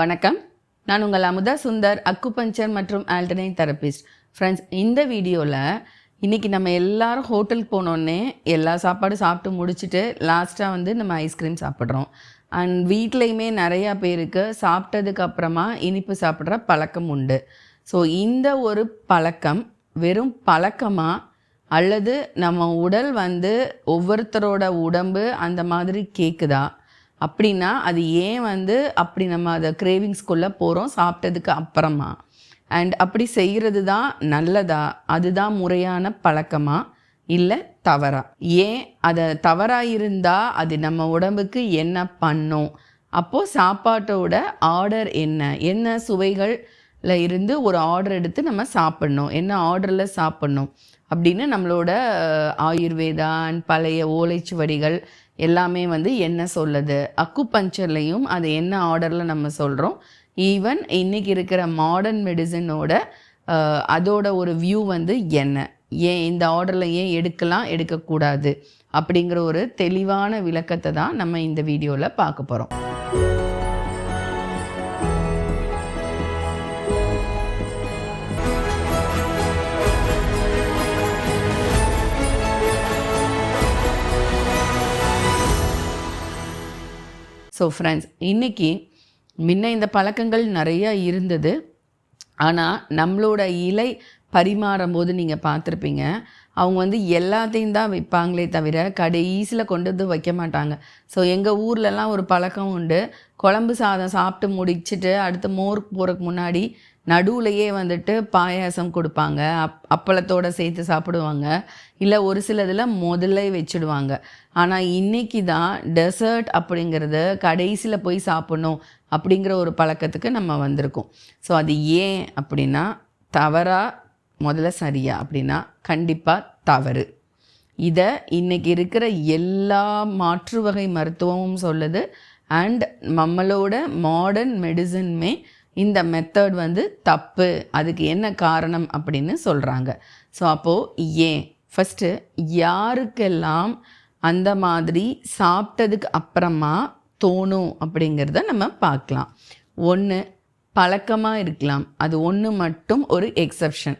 வணக்கம். நான் உங்கள் அமுதா சுந்தர் அக்குபஞ்சர் மற்றும் ஆல்டர்னேட் தெரபிஸ்ட் ஃப்ரெண்ட்ஸ் இந்த வீடியோவில் இன்றைக்கி நம்ம எல்லாரும் ஹோட்டலுக்கு போனோடனே எல்லா சாப்பாடும் சாப்பிட்டு முடிச்சுட்டு லாஸ்ட்டாக வந்து நம்ம ஐஸ்கிரீம் சாப்பிட்றோம். அண்ட் வீட்லேயுமே நிறையா பேருக்கு சாப்பிட்டதுக்கு அப்புறமா இனிப்பு சாப்பிட்ற பழக்கம் உண்டு. ஸோ இந்த ஒரு பழக்கம் வெறும் பழக்கமாக அல்லது நம்ம உடல் வந்து ஒவ்வொருத்தரோட உடம்பு அந்த மாதிரி கேட்குதா அப்படின்னா அது ஏன் வந்து அப்படி நம்ம அதை கிரேவிங்ஸ்குள்ளே போகிறோம் சாப்பிட்டதுக்கு அப்புறமா? அண்ட் அப்படி செய்கிறது தான் நல்லதா? அதுதான் முறையான பழக்கமா? இல்லை தவறா? ஏன் அதை தவறாக இருந்தால் அது நம்ம உடம்புக்கு என்ன பண்ணும்? அப்போது சாப்பாட்டோட ஆர்டர் என்ன? என்ன சுவைகளில் இருந்து ஒரு ஆர்டர் எடுத்து நம்ம சாப்பிட்ணும்? என்ன ஆர்டரில் சாப்பிட்ணும்? அப்படின்னு நம்மளோட ஆயுர்வேதா அண்ட் பழைய ஓலைச்சுவடிகள் எல்லாமே வந்து என்ன சொல்லுது? அக்குபஞ்சர்லையும் அது என்ன ஆர்டரில் நம்ம சொல்கிறோம் ஈவன் இன்னைக்கு இருக்கிற மாடர்ன் மெடிசனோட அதோட ஒரு வியூ வந்து என்ன? ஏன் இந்த ஆர்டரில் ஏன் எடுக்கலாம் எடுக்கக்கூடாது? அப்படிங்கிற ஒரு தெளிவான விளக்கத்தை தான் நம்ம இந்த வீடியோவில் பார்க்க போகிறோம் ஸோ ஃப்ரெண்ட்ஸ் இன்றைக்கி முன்ன இந்த பழக்கங்கள் நிறையா இருந்தது. ஆனால் நம்மளோட இலை பரிமாறும் போது நீங்கள் பார்த்துருப்பீங்க. அவங்க வந்து எல்லாத்தையும் தான் வைப்பாங்களே தவிர கடைசியில் கொண்டு வந்து வைக்க மாட்டாங்க. ஸோ எங்கள் ஊர்லலாம் ஒரு பழக்கம் உண்டு. குழம்பு சாதம் சாப்பிட்டு முடிச்சுட்டு அடுத்து மோர் போகிறதுக்கு முன்னாடி நடுவுலையே வந்துட்டு பாயாசம் கொடுப்பாங்க. அப் அப்பளத்தோடு சேர்த்து சாப்பிடுவாங்க. இல்லை ஒரு சிலதில் முதல்ல வச்சுடுவாங்க. ஆனால் இன்றைக்கி தான் டெசர்ட் அப்படிங்கிறது கடைசியில் போய் சாப்பிடணும் அப்படிங்கிற ஒரு பழக்கத்துக்கு நம்ம வந்திருக்கோம். ஸோ அது ஏன் அப்படின்னா தவறாக முதல்ல சரியா அப்படின்னா கண்டிப்பாக தவறு. இதை இன்னைக்கு இருக்கிற எல்லா மாற்று வகை மருத்துவமும் சொல்லுது. அண்ட் நம்மளோட மாடர்ன் மெடிசனுமே இந்த மெத்தட் வந்து தப்பு அதுக்கு என்ன காரணம் அப்படின்னு சொல்கிறாங்க ஸோ அப்போது ஏன் ஃபஸ்ட்டு யாருக்கெல்லாம் அந்த மாதிரி சாப்பிட்டதுக்கு அப்புறமா தோணும் அப்படிங்கிறத நம்ம பார்க்கலாம். ஒன்று பழக்கமாக இருக்கலாம். அது ஒன்று மட்டும் ஒரு எக்ஸப்ஷன்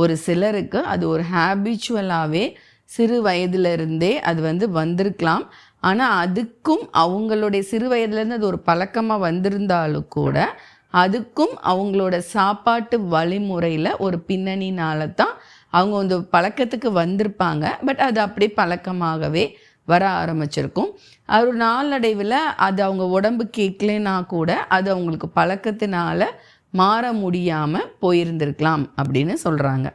ஒரு சிலருக்கு அது ஒரு ஹேபிச்சுவலாகவே சிறு வயதிலிருந்தே அது வந்து வந்திருக்கலாம். ஆனால் அதுக்கும் அவங்களுடைய சிறு வயதுலேருந்து அது ஒரு பழக்கமாக வந்திருந்தாலும் கூட அதுக்கும் அவங்களோட சாப்பாட்டு வழிமுறையில் ஒரு பின்னணினால தான் அவங்க வந்து பழக்கத்துக்கு வந்திருப்பாங்க. பட் அது அப்படியே பழக்கமாகவே வர ஆரம்பிச்சிருக்கும். அது ஒரு நாளடைவில் அது அவங்க உடம்பு கேட்கலனா கூட அது அவங்களுக்கு பழக்கத்தினால மாற முடியாமல் போயிருந்திருக்கலாம் அப்படின்னு சொல்கிறாங்க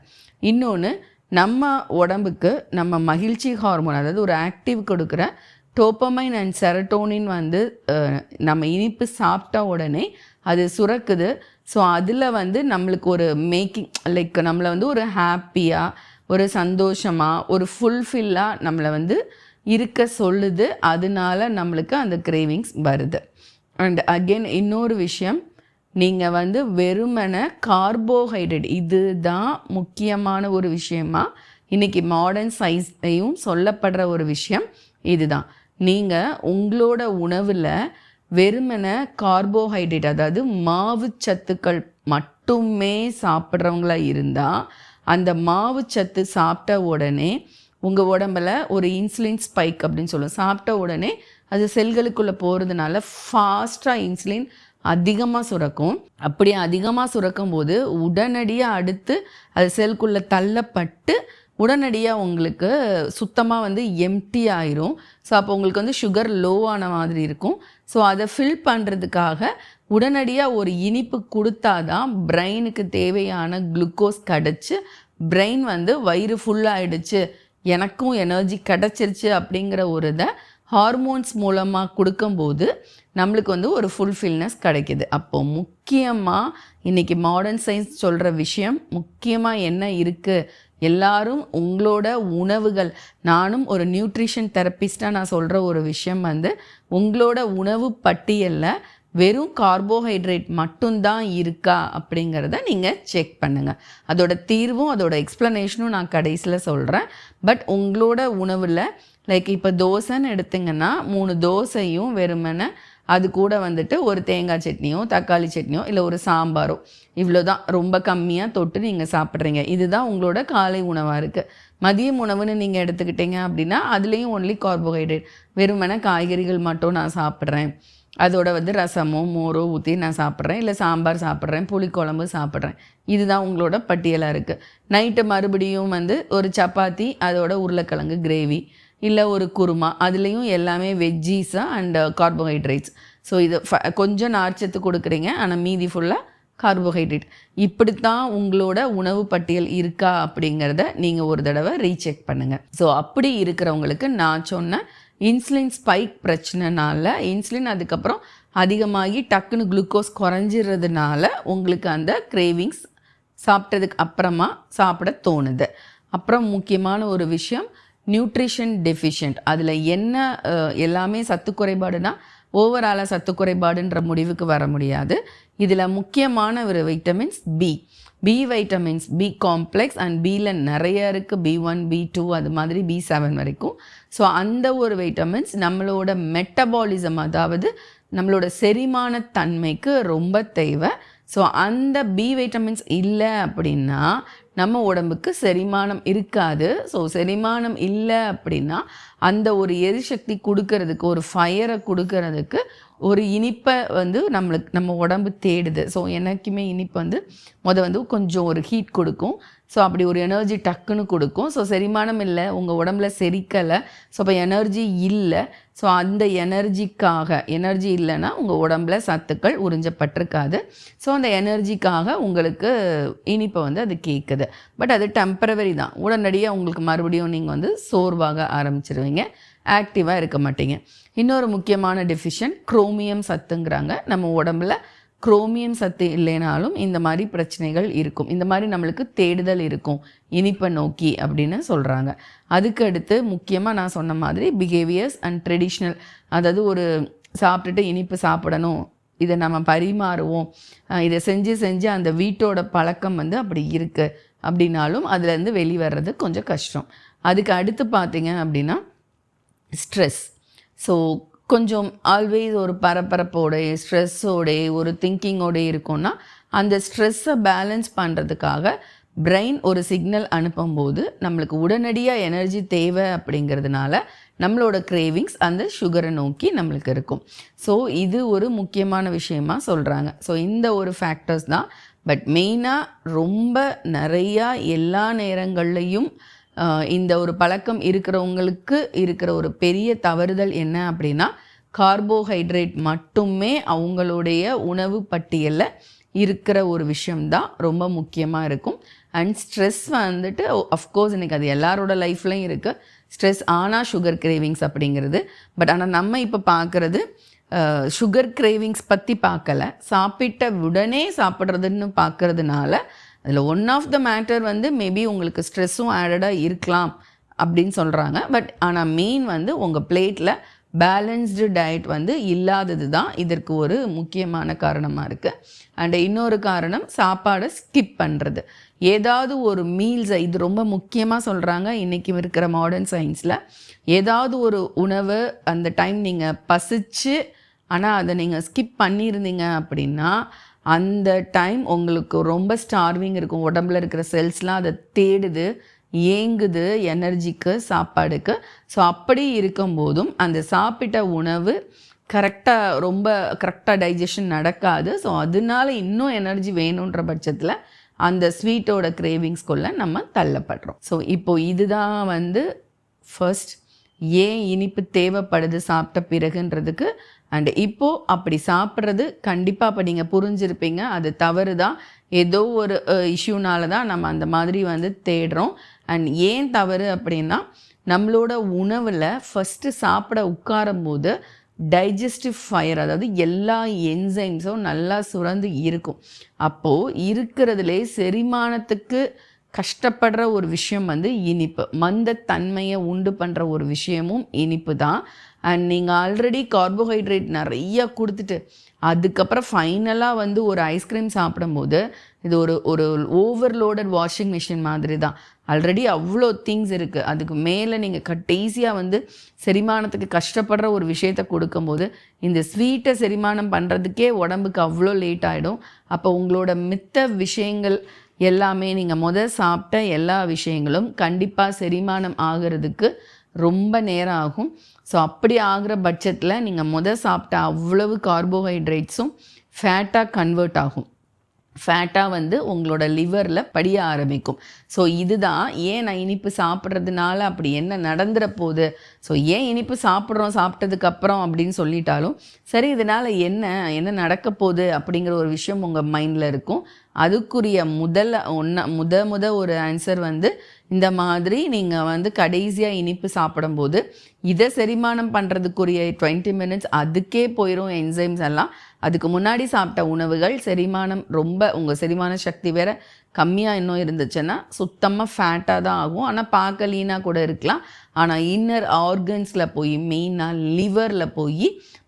இன்னொன்று நம்ம உடம்புக்கு நம்ம மகிழ்ச்சி ஹார்மோன் அதாவது ஒரு ஆக்டிவ் கொடுக்குற டோப்பமைன் அண்ட் செரட்டோனின் வந்து நம்ம இனிப்பு சாப்பிட்ட உடனே அது சுரக்குது. ஸோ அதில் வந்து நம்மளுக்கு ஒரு மேக்கிங் லைக் நம்மளை வந்து ஒரு ஹாப்பியாக ஒரு சந்தோஷமாக ஒரு ஃபுல்ஃபில்லாக நம்மளை வந்து இருக்க சொல்லுது. அதனால நம்மளுக்கு அந்த கிரேவிங்ஸ் வருது. அண்ட் அகெயின் இன்னொரு விஷயம் நீங்கள் வந்து வெறுமனை கார்போஹைட்ரேட் இதுதான் முக்கியமான ஒரு விஷயமா இன்றைக்கி மாடர்ன் சைஸ்லையும் சொல்லப்படுற ஒரு விஷயம் இதுதான். நீங்கள் உங்களோட உணவில் வெறுமனை கார்போஹைட்ரேட் அதாவது மாவு சத்துக்கள் மட்டுமே சாப்பிட்றவங்களா இருந்தால் அந்த மாவு சத்து சாப்பிட்ட உடனே உங்கள் உடம்புல ஒரு இன்சுலின் ஸ்பைக் அப்படின்னு சொல்லுவோம். சாப்பிட்ட உடனே அது செல்களுக்குள்ளே போகிறதுனால ஃபாஸ்ட்டாக இன்சுலின் அதிகமாக சுரக்கும். அப்படி அதிகமாக சுரக்கும் போது உடனடியாக அடுத்து அது செல்குள்ளே தள்ளப்பட்டு உடனடியாக உங்களுக்கு சுத்தமாக வந்து எம்டி ஆயிரும். ஸோ அப்போ உங்களுக்கு வந்து சுகர் லோவான மாதிரி இருக்கும். ஸோ அதை ஃபில் பண்ணுறதுக்காக உடனடியாக ஒரு இனிப்பு கொடுத்தாதான் பிரெயினுக்கு தேவையான குளுக்கோஸ் கிடச்சி பிரெயின் வந்து வயிறு ஃபுல்லாகிடுச்சு எனக்கும் எனர்ஜி கிடச்சிருச்சு அப்படிங்கிற ஒரு இதை ஹார்மோன்ஸ் மூலமாக கொடுக்கும்போது நம்மளுக்கு வந்து ஒரு ஃபுல்ஃபில்னஸ் கிடைக்கிது. அப்போ முக்கியமாக இன்றைக்கி மாடர்ன் சயின்ஸ் சொல்கிற விஷயம் முக்கியமாக என்ன இருக்குது எல்லாரும் உங்களோட உணவுகள். நானும் ஒரு நியூட்ரிஷன் தெரப்பிஸ்டாக நான் சொல்கிற ஒரு விஷயம் வந்து உங்களோட உணவு பட்டியலில் வெறும் கார்போஹைட்ரேட் மட்டும்தான் இருக்கா அப்படிங்கிறத நீங்கள் செக் பண்ணுங்கள் அதோட தீர்வும் அதோட எக்ஸ்ப்ளனேஷனும் நான் கடைசியில் சொல்கிறேன் பட் உங்களோட உணவில் லைக் இப்போ தோசைன்னு எடுத்திங்கன்னா மூணு தோசையும் வெறுமனே அது கூட வந்துட்டு ஒரு தேங்காய் சட்னியோ தக்காளி சட்னியோ இல்லை ஒரு சாம்பாரோ. இவ்வளோ தான் ரொம்ப கம்மியாக தொட்டு நீங்கள் சாப்பிட்றீங்க. இதுதான் உங்களோட காலை உணவாக இருக்குது மதியம் உணவுன்னு நீங்கள் எடுத்துக்கிட்டீங்க அப்படின்னா அதுலேயும் ஒன்லி கார்போஹைட்ரேட் வெறுமன காய்கறிகள் மட்டும் நான் சாப்பிட்றேன். அதோட வந்து ரசமோ மோரோ ஊற்றி நான் சாப்பிட்றேன். இல்லை சாம்பார் சாப்பிட்றேன். புளிக்குழம்பு சாப்பிட்றேன். இதுதான் உங்களோட பட்டியலாக இருக்குது நைட்டு மறுபடியும் வந்து ஒரு சப்பாத்தி அதோட உருளைக்கிழங்கு கிரேவி இல்லை ஒரு குருமா. அதுலேயும் எல்லாமே வெஜ்ஜீஸாக அண்ட் கார்போஹைட்ரேட்ஸ் ஸோ இது ஃப கொஞ்சம் நார்ச்சத்து கொடுக்குறீங்க. ஆனால் மீதி ஃபுல்லாக கார்போஹைட்ரேட் இப்படித்தான் உங்களோட உணவு பட்டியல் இருக்கா அப்படிங்கிறத நீங்கள் ஒரு தடவை ரீசெக் பண்ணுங்கள் ஸோ அப்படி இருக்கிறவங்களுக்கு நான் சொன்ன இன்சுலின் ஸ்பைக் பிரச்சனைனால இன்சுலின் அதுக்கப்புறம் அதிகமாகி டக்குன்னு குளுக்கோஸ் குறைஞ்சிடுறதுனால உங்களுக்கு அந்த கிரேவிங்ஸ் சாப்பிட்டதுக்கு அப்புறமா சாப்பிட தோணுது. அப்புறம் முக்கியமான ஒரு விஷயம் நியூட்ரிஷன் டெஃபிஷியன்ட். அதில் என்ன எல்லாமே சத்து குறைபாடுனா ஓவராலாக சத்து குறைபாடுன்ற முடிவுக்கு வர முடியாது. இதில் முக்கியமான ஒரு vitamins B B vitamins B complex and பியில் நிறைய இருக்குது பி ஒன் பி டூ அது மாதிரி பி செவன் வரைக்கும். ஸோ அந்த ஒரு வைட்டமின்ஸ் நம்மளோட மெட்டபாலிசம் அதாவது நம்மளோட செரிமான தன்மைக்கு ரொம்ப தேவை. ஸோ அந்த பி வைட்டமின்ஸ் இல்லை அப்படின்னா நம்ம உடம்புக்கு செரிமானம் இருக்காது. ஸோ செரிமானம் இல்லை அப்படின்னா அந்த ஒரு எரிசக்தி கொடுக்கறதுக்கு ஒரு ஃபயரை கொடுக்கறதுக்கு ஒரு இனிப்பை வந்து நம்மளுக்கு நம்ம உடம்பு தேடுது. ஸோ எனக்குமே இனிப்பு வந்து முத வந்து கொஞ்சம் ஒரு ஹீட் கொடுக்கும். ஸோ அப்படி ஒரு எனர்ஜி டக்குன்னு கொடுக்கும். ஸோ செரிமானம் இல்லை. உங்கள் உடம்புல செரிக்கலை. ஸோ அப்போ எனர்ஜி இல்லை. ஸோ அந்த எனர்ஜிக்காக எனர்ஜி இல்லைன்னா உங்கள் உடம்புல சத்துக்கள் உறிஞ்சப்பட்டிருக்காது. ஸோ அந்த எனர்ஜிக்காக உங்களுக்கு இனிப்பை வந்து அது கேட்குது பட் அது டெம்பரவரி தான். உடனடியாக உங்களுக்கு மறுபடியும் நீங்கள் வந்து சோர்வாக ஆரம்பிச்சிருவீங்க. ஆக்டிவாக இருக்க மாட்டீங்க. இன்னொரு முக்கியமான டெஃபிஷன் குரோமியம் சத்துங்கிறாங்க. நம்ம உடம்புல குரோமியம் சத்து இல்லைனாலும் இந்த மாதிரி பிரச்சனைகள் இருக்கும். இந்த மாதிரி நம்மளுக்கு தேடுதல் இருக்கும். இனிப்பை நோக்கி அப்படின்னு சொல்கிறாங்க அதுக்கு அடுத்து முக்கியமாக நான் சொன்ன மாதிரி பிஹேவியர்ஸ் அண்ட் ட்ரெடிஷ்னல் அதாவது ஒரு சாப்பிட்டுட்டு இனிப்பு சாப்பிடணும். இதை நம்ம பரிமாறுவோம். இதை செஞ்சு செஞ்சு அந்த வீட்டோட பழக்கம் வந்து அப்படி இருக்குது அப்படின்னாலும் அதுலேருந்து வெளிவர்றது கொஞ்சம் கஷ்டம். அதுக்கு அடுத்து பார்த்தீங்க அப்படின்னா ஸ்ட்ரெஸ் ஸோ கொஞ்சம் ஆல்வேஸ் ஒரு பரபரப்போட ஸ்ட்ரெஸ்ஸோடே ஒரு திங்கிங்கோட இருக்கும்னா அந்த ஸ்ட்ரெஸ்ஸை பேலன்ஸ் பண்ணுறதுக்காக பிரெயின் ஒரு சிக்னல் அனுப்பும்போது நம்மளுக்கு உடனடியாக எனர்ஜி தேவை அப்படிங்கிறதுனால நம்மளோட கிரேவிங்ஸ் அந்த சுகரை நோக்கி நம்மளுக்கு இருக்கும். ஸோ இது ஒரு முக்கியமான விஷயமா சொல்கிறாங்க ஸோ இந்த ஒரு ஃபேக்டர்ஸ் தான். பட் மெயினாக ரொம்ப நிறையா எல்லா நேரங்கள்லையும் இந்த ஒரு பழக்கம் இருக்கிறவங்களுக்கு இருக்கிற ஒரு பெரிய தவறுதல் என்ன அப்படின்னா கார்போஹைட்ரேட் மட்டுமே அவங்களுடைய உணவு பட்டியலில் இருக்கிற ஒரு விஷயம்தான் ரொம்ப முக்கியமாக இருக்கும். அண்ட் ஸ்ட்ரெஸ் வந்துட்டு அஃப்கோர்ஸ் இன்றைக்கி அது எல்லாரோட லைஃப்லையும் இருக்குது ஸ்ட்ரெஸ் ஆனால் சுகர் கிரேவிங்ஸ் அப்படிங்கிறது. பட் ஆனால் நம்ம இப்போ பார்க்குறது சுகர் கிரேவிங்ஸ் பற்றி பார்க்கல சாப்பிட்ட உடனே சாப்பிட்றதுன்னு பார்க்குறதுனால அதில் ஒன் ஆஃப் த மேட்டர் வந்து மேபி உங்களுக்கு ஸ்ட்ரெஸ்ஸும் ஆடடாக இருக்கலாம் அப்படின்னு சொல்கிறாங்க பட் ஆனால் மெயின் வந்து உங்கள் பிளேட்டில் பேலன்ஸ்டு டயட் வந்து இல்லாதது தான் இதற்கு ஒரு முக்கியமான காரணமாக இருக்குது அண்ட் இன்னொரு காரணம் சாப்பாடை ஸ்கிப் பண்ணுறது ஏதாவது ஒரு மீல்ஸை இது ரொம்ப முக்கியமாக சொல்கிறாங்க இன்றைக்கி இருக்கிற மாடர்ன் சயின்ஸில் ஏதாவது ஒரு உணவு அந்த டைம் நீங்கள் பசிச்சு ஆனால் அதை நீங்கள் ஸ்கிப் பண்ணியிருந்தீங்க அப்படின்னா அந்த டைம் உங்களுக்கு ரொம்ப ஸ்டார்விங் இருக்கும். உடம்புல இருக்கிற செல்ஸ்லாம் அதை தேடுது ஏங்குது எனர்ஜிக்கு சாப்பாடுக்கு. ஸோ அப்படி இருக்கும்போதும் அந்த சாப்பிட்ட உணவு கரெக்டாக ரொம்ப கரெக்டாக டைஜஷன் நடக்காது. ஸோ அதனால இன்னும் எனர்ஜி வேணுன்ற பட்சத்தில் அந்த ஸ்வீட்டோட கிரேவிங்ஸ்குள்ளே நம்ம தள்ளப்படுறோம். ஸோ இப்போது இதுதான் வந்து ஃபர்ஸ்ட் ஏன் இனிப்பு தேவைப்படுது சாப்பிட்ட பிறகுன்றதுக்கு அண்டு இப்போது அப்படி சாப்பிட்றது கண்டிப்பாக அப்போ நீங்கள் புரிஞ்சிருப்பீங்க. அது தவறு தான் ஏதோ ஒரு இஷ்யூனால தான் நம்ம அந்த மாதிரி வந்து தேடுறோம். அண்ட் ஏன் தவறு அப்படின்னா நம்மளோட உணவில் ஃபஸ்ட்டு சாப்பிட உட்காரும் போது டைஜஸ்டிவ் ஃபயர் அதாவது எல்லா என்சைம்ஸும் நல்லா சுரந்து இருக்கும். அப்போது இருக்கிறதுலே செரிமானத்துக்கு கஷ்டப்படுற ஒரு விஷயம் வந்து இனிப்பு. மந்த தன்மையை உண்டு பண்ணுற ஒரு விஷயமும் இனிப்பு தான் அண்ட் நீங்கள் ஆல்ரெடி கார்போஹைட்ரேட் நிறையா கொடுத்துட்டு அதுக்கப்புறம் ஃபைனலாக வந்து ஒரு ஐஸ்கிரீம் சாப்பிடும்போது இது ஒரு ஒரு ஓவர்லோடட் வாஷிங் மிஷின் மாதிரி தான் ஆல்ரெடி அவ்வளோ திங்ஸ் இருக்குது அதுக்கு மேலே நீங்கள் கடைசியாக வந்து செரிமானத்துக்கு கஷ்டப்படுற ஒரு விஷயத்த கொடுக்கும்போது இந்த ஸ்வீட்டை செரிமானம் பண்ணுறதுக்கே உடம்புக்கு அவ்வளோ லேட் ஆகிடும் அப்போ உங்களோட மித்த விஷயங்கள் எல்லாமே நீங்கள் முத சாப்பிட்ட எல்லா விஷயங்களும் கண்டிப்பாக செரிமானம் ஆகிறதுக்கு ரொம்ப நேரம் ஆகும். ஸோ அப்படி ஆகிற பட்சத்தில் நீங்கள் முத சாப்பிட்ட அவ்வளவு கார்போஹைட்ரேட்ஸும் ஃபேட்டாக கன்வெர்ட் ஆகும். ஃபேட்டாக வந்து உங்களோட லிவரில் படிய ஆரம்பிக்கும். ஸோ இதுதான் ஏன் நான் இனிப்பு சாப்பிட்றதுனால அப்படி என்ன நடந்துற போகுது ஸோ ஏன் இனிப்பு சாப்பிட்றோம் சாப்பிட்டதுக்கப்புறம் அப்படின்னு சொல்லிட்டாலும் சரி இதனால் என்ன என்ன நடக்க போகுது அப்படிங்கிற ஒரு விஷயம் உங்கள் மைண்டில் இருக்கும். அதுக்குரிய முதல்ல ஒன்றா முத முத ஒரு ஆன்சர் வந்து இந்த மாதிரி நீங்கள் வந்து கடைசியாக இனிப்பு சாப்பிடும்போது இதை செரிமானம் பண்ணுறதுக்குரிய டுவெண்ட்டி மினிட்ஸ் அதுக்கே போயிடும் என்சைம்ஸ் எல்லாம். அதுக்கு முன்னாடி சாப்பிட்ட உணவுகள் செரிமானம் ரொம்ப உங்கள் செரிமான சக்தி வேற கம்மியாக இன்னும் இருந்துச்சுன்னா சுத்தமாக ஃபேட்டாக தான் ஆகும். ஆனால் பார்க்க லீனாக கூட இருக்கலாம். ஆனால் இன்னர் ஆர்கன்ஸில் போய் மெயினாக லிவரில் போய்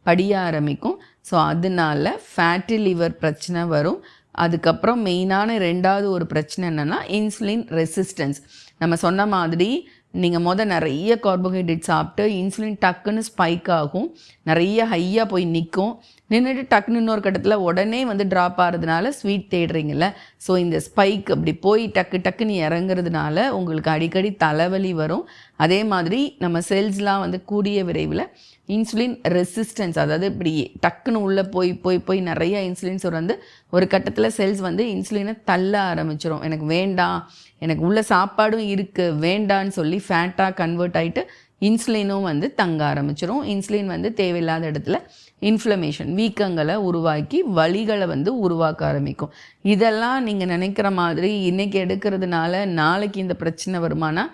படிய ஆரம்பிக்கும். ஸோ அதனால ஃபேட்டி லிவர் பிரச்சனை வரும். அதுக்கப்புறம் மெயினான ரெண்டாவது ஒரு பிரச்சனை என்னென்னா இன்சுலின் ரெசிஸ்டன்ஸ் நம்ம சொன்ன மாதிரி நீங்கள் மொதல் நிறைய கார்போஹைட்ரேட் சாப்பிட்டு இன்சுலின் டக்குன்னு ஸ்பைக் ஆகும். நிறைய ஹையாக போய் நிற்கும் நின்றுட்டு டக்குன்னு இன்னொரு கட்டத்தில் உடனே வந்து ட்ராப் ஆகிறதுனால ஸ்வீட் தேடுறீங்கல்ல? ஸோ இந்த ஸ்பைக் அப்படி போய் டக்கு டக்குன்னு இறங்குறதுனால உங்களுக்கு அடிக்கடி தலைவலி வரும். அதே மாதிரி நம்ம செல்ஸ்லாம் வந்து கூடிய விரைவில் இன்சுலின் ரெசிஸ்டன்ஸ் அதாவது இப்படி டக்குன்னு உள்ளே போய் போய் போய் நிறைய இன்சுலின்ஸ் வந்து ஒரு கட்டத்தில் செல்ஸ் வந்து இன்சுலினை தள்ள ஆரம்பிச்சிடும் எனக்கு வேண்டாம் எனக்கு உள்ள சாப்பாடும் இருக்குது வேண்டான்னு சொல்லி ஃபேட்டாக கன்வெர்ட் ஆகிட்டு இன்சுலினும் வந்து தங்க ஆரம்பிச்சிடும் இன்சுலின் வந்து தேவையில்லாத இடத்துல இன்ஃப்ளமேஷன் வீக்கங்களை உருவாக்கி வழிகளை வந்து உருவாக்க ஆரம்பிக்கும். இதெல்லாம் நீங்கள் நினைக்கிற மாதிரி இன்றைக்கி எடுக்கிறதுனால நாளைக்கு இந்த பிரச்சனை வருமானா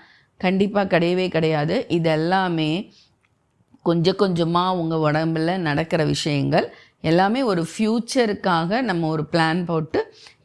கண்டிப்பாக கிடையவே கிடையாது. இதெல்லாமே கொஞ்சம் கொஞ்சமாக உங்கள் உடம்புல நடக்கிற விஷயங்கள் எல்லாமே ஒரு ஃப்யூச்சருக்காக நம்ம ஒரு பிளான் போட்டு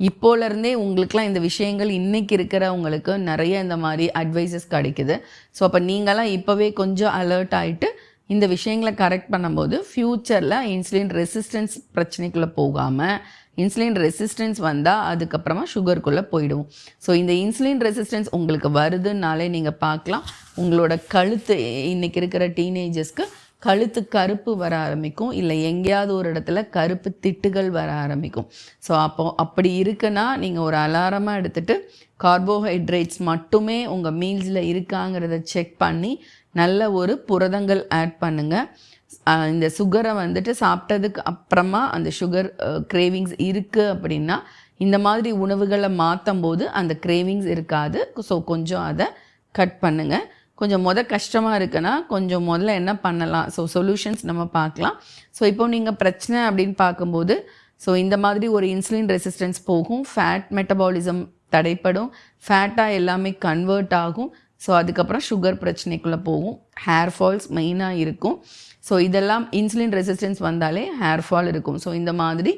இப்போலேருந்தே உங்களுக்குலாம் இந்த விஷயங்கள் இன்றைக்கி இருக்கிறவங்களுக்கு நிறைய இந்த மாதிரி அட்வைசஸ் கிடைக்குது. ஸோ அப்போ நீங்களாம் இப்போவே கொஞ்சம் அலர்ட் ஆகிட்டு இந்த விஷயங்களை கரெக்ட் பண்ணும்போது ஃப்யூச்சரில் இன்சுலின் ரெசிஸ்டன்ஸ் பிரச்சனைக்குள்ளே போகாமல் இன்சுலின் ரெசிஸ்டன்ஸ் வந்தால் அதுக்கப்புறமா சுகருக்குள்ளே போயிடுவோம். ஸோ இந்த இன்சுலின் ரெசிஸ்டன்ஸ் உங்களுக்கு வருதுனாலே நீங்கள் பார்க்கலாம். உங்களோட கழுத்து இன்றைக்கி இருக்கிற டீனேஜர்ஸ்க்கு கழுத்து கருப்பு வர ஆரம்பிக்கும். இல்லை எங்கேயாவது ஒரு இடத்துல கருப்பு திட்டுகள் வர ஆரம்பிக்கும். ஸோ அப்போது அப்படி இருக்குன்னா நீங்கள் ஒரு அலாரமாக எடுத்துகிட்டு கார்போஹைட்ரேட்ஸ் மட்டுமே உங்கள் மீல்ஸில் இருக்காங்கிறத செக் பண்ணி நல்ல ஒரு புரதங்கள் ஆட் பண்ணுங்கள் இந்த சுகரை வந்துட்டு சாப்பிட்டதுக்கு அப்புறமா அந்த சுகர் கிரேவிங்ஸ் இருக்குது அப்படின்னா இந்த மாதிரி உணவுகளை மாற்றும் போது அந்த கிரேவிங்ஸ் இருக்காது. ஸோ கொஞ்சம் அதை கட் பண்ணுங்கள் கொஞ்சம் முத கஷ்டமாக இருக்குன்னா கொஞ்சம் முதல்ல என்ன பண்ணலாம்? ஸோ சொல்யூஷன்ஸ் நம்ம பார்க்கலாம். ஸோ இப்போ நீங்கள் பிரச்சனை அப்படின்னு பார்க்கும்போது ஸோ இந்த மாதிரி ஒரு இன்சுலின் ரெசிஸ்டன்ஸ் போகும். ஃபேட் மெட்டபாலிசம் தடைப்படும். ஃபேட்டாக எல்லாமே கன்வெர்ட் ஆகும். ஸோ அதுக்கப்புறம் சுகர் பிரச்சனைக்குள்ளே போகும். ஹேர் ஃபால்ஸ் மெயினாக இருக்கும். ஸோ இதெல்லாம் இன்சுலின் ரெசிஸ்டன்ஸ் வந்தாலே ஹேர் ஃபால் இருக்கும். ஸோ இந்த மாதிரி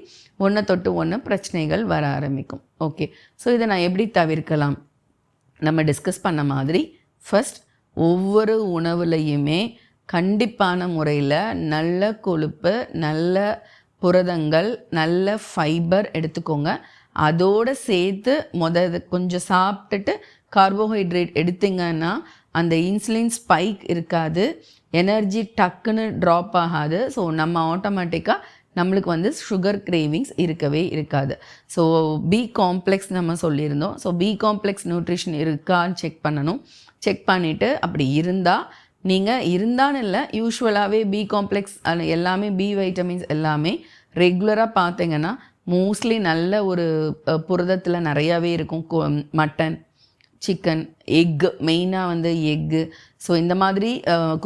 ஒன்றை தொட்டு ஒன்று பிரச்சனைகள் வர ஆரம்பிக்கும். ஓகே ஸோ இதை நான் எப்படி தவிர்க்கலாம்? நம்ம டிஸ்கஸ் பண்ண மாதிரி ஃபஸ்ட் ஒவ்வொரு உணவுலையுமே கண்டிப்பான முறையில் நல்ல கொழுப்பு நல்ல புரதங்கள் நல்ல ஃபைபர் எடுத்துக்கோங்க. அதோடு சேர்த்து முத கொஞ்சம் சாப்பிட்டுட்டு கார்போஹைட்ரேட் எடுத்தீங்கன்னா அந்த இன்சுலின் ஸ்பைக் இருக்காது. எனர்ஜி டக்குன்னு ட்ராப் ஆகாது. ஸோ நம்ம ஆட்டோமேட்டிக்காக நம்மளுக்கு வந்து சுகர் கிரேவிங்ஸ் இருக்கவே இருக்காது. ஸோ பி காம்ப்ளெக்ஸ் நம்ம சொல்லியிருந்தோம். ஸோ பி காம்ப்ளெக்ஸ் நியூட்ரிஷன் இருக்கான்னு செக் பண்ணணும். செக் பண்ணிவிட்டு அப்படி இருந்தால் நீங்கள் இருந்தான்னு இல்லை யூஸ்வலாகவே பி காம்ப்ளெக்ஸ் எல்லாமே பி வைட்டமின்ஸ் எல்லாமே ரெகுலராக பார்த்தீங்கன்னா மோஸ்ட்லி நல்ல ஒரு புரதத்தில் நிறையாவே இருக்கும். மட்டன் சிக்கன் எக்கு மெயினாக வந்து எக்கு. ஸோ இந்த மாதிரி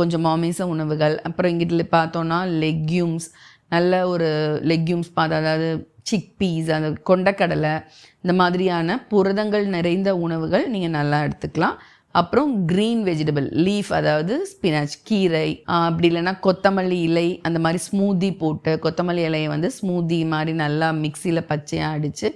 கொஞ்சம் மாமிச உணவுகள். அப்புறம் இங்கிட்ட பார்த்தோன்னா லெக்யூம்ஸ் நல்ல ஒரு லெக்யூம்ஸ் பார்த்தா அதாவது சிக் பீஸ் அந்த கொண்டக்கடலை. இந்த மாதிரியான புரதங்கள் நிறைந்த உணவுகள் நீங்கள் நல்லா எடுத்துக்கலாம். அப்புறம் க்ரீன் வெஜிடபிள் லீஃப் அதாவது ஸ்பினாச் கீரை அப்படி இல்லைன்னா கொத்தமல்லி இலை அந்த மாதிரி ஸ்மூதி போட்டு கொத்தமல்லி இலையை வந்து ஸ்மூதி மாதிரி நல்லா மிக்சியில் பச்சையாக அடித்து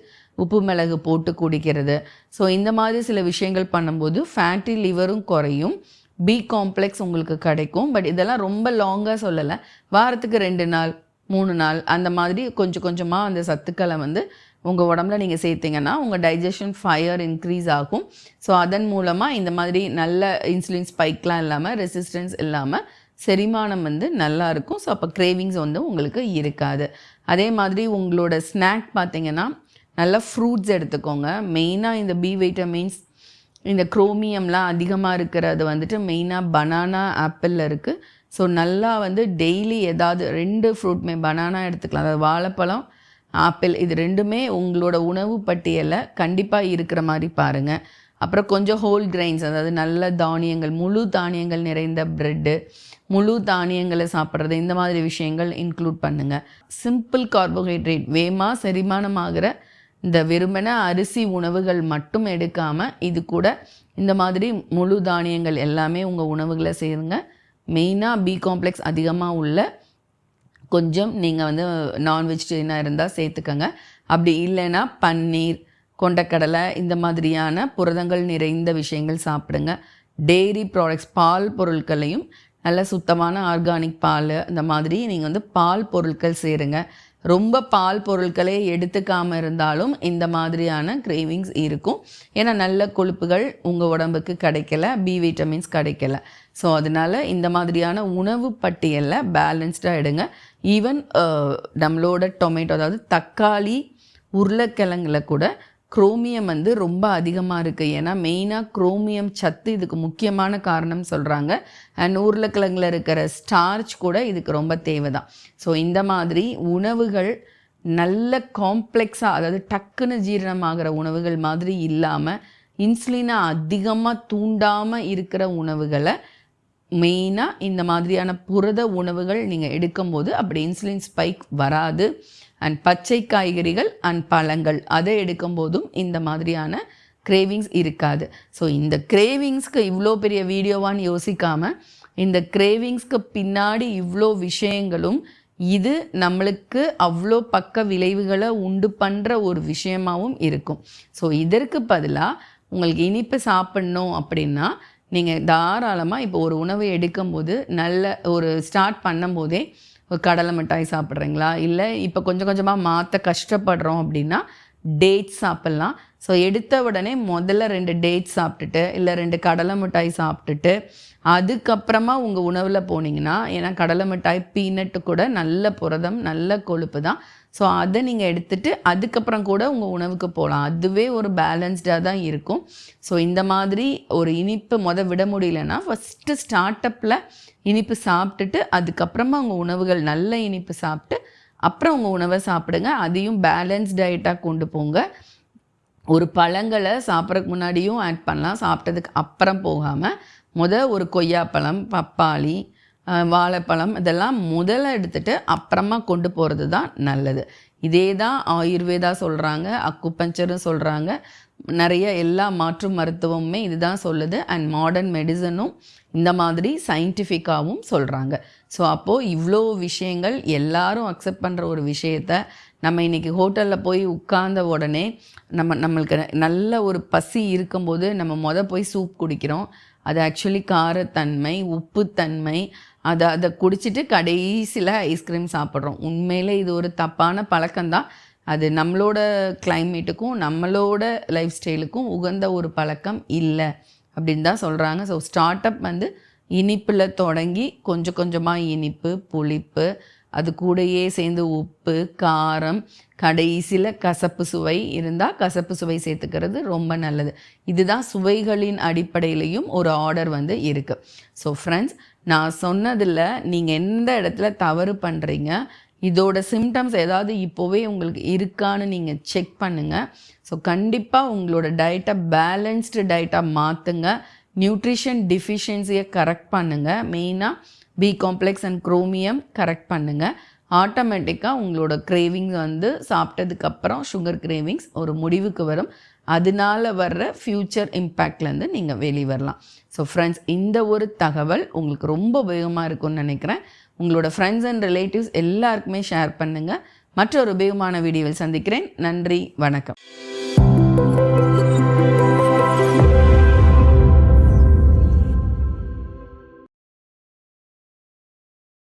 உப்பு மிளகு போட்டு குடிக்கிறது. ஸோ இந்த மாதிரி சில விஷயங்கள் பண்ணும்போது ஃபேட்டி லிவரும் குறையும். பி காம்ப்ளெக்ஸ் உங்களுக்கு கிடைக்கும். பட் இதெல்லாம் ரொம்ப லாங்காக சொல்லலை. வாரத்துக்கு ரெண்டு நாள் மூணு நாள் அந்த மாதிரி கொஞ்சம் கொஞ்சமாக அந்த சத்துக்களை வந்து உங்கள் உடம்புல நீங்கள் சேர்த்திங்கன்னா உங்கள் டைஜஷன் ஃபயர் இன்க்ரீஸ் ஆகும். ஸோ அதன் மூலமாக இந்த மாதிரி நல்ல இன்சுலின் ஸ்பைக்லாம் இல்லாமல் ரெசிஸ்டன்ஸ் இல்லாமல் செரிமானம் வந்து நல்லா இருக்கும். ஸோ அப்போ கிரேவிங்ஸ் வந்து உங்களுக்கு இருக்காது. அதே மாதிரி உங்களோட ஸ்நாக் பார்த்தீங்கன்னா நல்லா ஃப்ரூட்ஸ் எடுத்துக்கோங்க. மெயினாக இந்த பி வைட்டமின்ஸ் இந்த குரோமியம்லாம் அதிகமாக இருக்கிறது வந்துட்டு மெயினாக பனானா ஆப்பிளில் இருக்குது ஸோ நல்லா வந்து டெய்லி ஏதாவது ரெண்டு ஃப்ரூட்மே பனானா எடுத்துக்கலாம். அதாவது வாழைப்பழம் ஆப்பிள் இது ரெண்டுமே உங்களோட உணவு பட்டியலில் கண்டிப்பாக இருக்கிற மாதிரி பாருங்கள் அப்புறம் கொஞ்சம் ஹோல் கிரைன்ஸ் அதாவது நல்ல தானியங்கள் முழு தானியங்கள் நிறைந்த ப்ரெட்டு முழு தானியங்களை சாப்பிட்றது இந்த மாதிரி விஷயங்கள் இன்க்ளூட் பண்ணுங்கள் சிம்பிள் கார்போஹைட்ரேட் வேகமாக செரிமானமாகிற இந்த வெறுமன அரிசி உணவுகள் மட்டும் எடுக்காமல் இது கூட இந்த மாதிரி முழு தானியங்கள் எல்லாமே உங்கள் உணவுகளை சேருங்க. மெயினாக பி காம்ப்ளெக்ஸ் அதிகமாக உள்ள கொஞ்சம் நீங்கள் வந்து நான் வெஜிடேரியனாக இருந்தால் சேர்த்துக்கோங்க. அப்படி இல்லைன்னா பன்னீர் கொண்டக்கடலை இந்த மாதிரியான புரதங்கள் நிறைந்த விஷயங்கள் சாப்பிடுங்க. டெய்ரி ப்ராடக்ட்ஸ் பால் பொருட்களையும் நல்ல சுத்தமான ஆர்கானிக் பால் இந்த மாதிரி நீங்கள் வந்து பால் பொருட்கள் சேருங்க. ரொம்ப பால் பொருட்களே எடுத்துக்காமல் இருந்தாலும் இந்த மாதிரியான கிரேவிங்ஸ் இருக்கும். ஏன்னா நல்ல கொழுப்புகள் உங்கள் உடம்புக்கு கிடைக்கல பி விட்டமின்ஸ் கிடைக்கல. ஸோ அதனால் இந்த மாதிரியான உணவு பட்டியலில் பேலன்ஸ்டாக எடுங்க. ஈவன் நம்மளோட டொமேட்டோ அதாவது தக்காளி உருளைக்கிழங்குல கூட குரோமியம் வந்து ரொம்ப அதிகமாக இருக்குது ஏன்னா மெயினாக குரோமியம் சத்து இதுக்கு முக்கியமான காரணம் சொல்கிறாங்க அண்ட் உருளைக்கிழங்கில் இருக்கிற ஸ்டார்ச் கூட இதுக்கு ரொம்ப தேவை தான் ஸோ இந்த மாதிரி உணவுகள் நல்ல காம்ப்ளெக்ஸாக அதாவது டக்குன்னு ஜீரணமாகிற உணவுகள் மாதிரி இல்லாமல் இன்சுலினை அதிகமாக தூண்டாமல் இருக்கிற உணவுகளை மெயினாக இந்த மாதிரியான புரத உணவுகள் நீங்கள் எடுக்கும்போது அப்படி இன்சுலின் ஸ்பைக் வராது. அண்ட் பச்சை காய்கறிகள் அண்ட் பழங்கள் அதை எடுக்கும்போதும் இந்த மாதிரியான கிரேவிங்ஸ் இருக்காது. ஸோ இந்த கிரேவிங்ஸ்க்கு இவ்வளோ பெரிய வீடியோவான்னு யோசிக்காமல் இந்த கிரேவிங்ஸ்க்கு பின்னாடி இவ்வளோ விஷயங்களும் இது நம்மளுக்கு அவ்வளோ பக்க விளைவுகளை உண்டு பண்ணுற ஒரு விஷயமாகவும் இருக்கும். ஸோ இதற்கு பதிலாக உங்களுக்கு இனிப்பு சாப்பிட்ணும் அப்படின்னா நீங்கள் தாராளமாக இப்போ ஒரு உணவை எடுக்கும்போது நல்ல ஒரு ஸ்டார்ட் பண்ணும்போதே ஒரு கடலை மிட்டாய் சாப்பிட்றீங்களா? இல்லை இப்போ கொஞ்சம் கொஞ்சமாக மாற்ற கஷ்டப்படுறோம் அப்படின்னா டேட்ஸ் சாப்பிட்லாம். ஸோ எடுத்த உடனே முதல்ல ரெண்டு டேட்ஸ் சாப்பிட்டுட்டு இல்லை ரெண்டு கடலை மிட்டாய் சாப்பிட்டுட்டு அதுக்கப்புறமா உங்கள் உணவில் போனீங்கன்னா ஏன்னா கடலை மிட்டாய் பீனட்டு கூட நல்ல புரதம் நல்ல கொழுப்பு தான். ஸோ அதை நீங்கள் எடுத்துகிட்டு அதுக்கப்புறம் கூட உங்கள் உணவுக்கு போகலாம் அதுவே ஒரு பேலன்ஸ்டாக தான் இருக்கும். ஸோ இந்த மாதிரி ஒரு இனிப்பு மொதல் விட முடியலன்னா ஃபஸ்ட்டு ஸ்டார்ட் அப்பில் இனிப்பு சாப்பிட்டுட்டு அதுக்கப்புறமா உங்கள் உணவுகள் நல்ல இனிப்பு சாப்பிட்டு அப்புறம் உங்கள் உணவை சாப்பிடுங்க. அதையும் பேலன்ஸ் டயட்டாக கொண்டு போங்க. ஒரு பழங்களை சாப்பிட்றதுக்கு முன்னாடியும் ஆட் பண்ணலாம். சாப்பிட்டதுக்கு அப்புறம் போகாமல் முத ஒரு கொய்யாப்பழம் பப்பாளி வாழைப்பழம் இதெல்லாம் முதல்ல எடுத்துகிட்டு அப்புறமா கொண்டு போகிறது தான் நல்லது. இதே தான் ஆயுர்வேதா சொல்கிறாங்க அக்குப்பஞ்சரும் சொல்கிறாங்க நிறைய எல்லா மாற்று மருத்துவமுமே இதுதான் சொல்லுது. அண்ட் மாடர்ன் மெடிசனும் இந்த மாதிரி சயின்டிஃபிக்காகவும் சொல்கிறாங்க ஸோ அப்போது இவ்வளோ விஷயங்கள் எல்லாரும் அக்செப்ட் பண்ணுற ஒரு விஷயத்த நம்ம இன்றைக்கி ஹோட்டலில் போய் உட்கார்ந்த உடனே நம்ம நம்மளுக்கு நல்ல ஒரு பசி இருக்கும்போது நம்ம மொதல் போய் சூப் குடிக்கிறோம். அது ஆக்சுவலி காரத்தன்மை உப்புத்தன்மை அதை அதை குடிச்சிட்டு கடைசியில் ஐஸ்கிரீம் சாப்பிட்றோம். உண்மையிலே இது ஒரு தப்பான பழக்கம்தான். அது நம்மளோட கிளைமேட்டுக்கும் நம்மளோட லைஃப் ஸ்டைலுக்கும் உகந்த ஒரு பழக்கம் இல்லை அப்படின்னு தான் சொல்கிறாங்க ஸோ ஸ்டார்ட் அப் வந்து இனிப்பில் தொடங்கி கொஞ்சம் கொஞ்சமாக இனிப்பு புளிப்பு அது கூடயே சேர்ந்து உப்பு காரம் கடைசியில் கசப்பு சுவை இருந்தால் கசப்பு சுவை சேர்த்துக்கிறது ரொம்ப நல்லது. இதுதான் சுவைகளின் அடிப்படையிலையும் ஒரு ஆர்டர் வந்து இருக்குது ஸோ ஃப்ரெண்ட்ஸ் நான் சொன்னதில் நீங்கள் எந்த இடத்துல தவறு பண்ணுறீங்க இதோட சிம்டம்ஸ் ஏதாவது இப்போவே உங்களுக்கு இருக்கான்னு நீங்கள் செக் பண்ணுங்கள் ஸோ கண்டிப்பாக உங்களோட டயட்டை பேலன்ஸ்டு டயட்டாக மாற்றுங்க நியூட்ரிஷன் டிஃபிஷியன்சியை கரெக்ட் பண்ணுங்கள் மெயினாக B complex and chromium correct பண்ணுங்கள் ஆட்டோமேட்டிக்காக உங்களோட கிரேவிங்ஸ் வந்து சாப்பிட்டதுக்கப்புறம் சுகர் கிரேவிங்ஸ் ஒரு முடிவுக்கு வரும். அதனால வர்ற ஃப்யூச்சர் இம்பேக்ட்லேருந்து நீங்கள் வெளியே வரலாம். ஸோ ஃப்ரெண்ட்ஸ் இந்த ஒரு தகவல் உங்களுக்கு ரொம்ப உபயோகமாக இருக்கும்னு நினைக்கிறேன். உங்களோட ஃப்ரெண்ட்ஸ் அண்ட் ரிலேட்டிவ்ஸ் எல்லாருக்குமே ஷேர் பண்ணுங்கள் மற்றொரு உபயோகமான வீடியோவில் சந்திக்கிறேன். நன்றி வணக்கம்.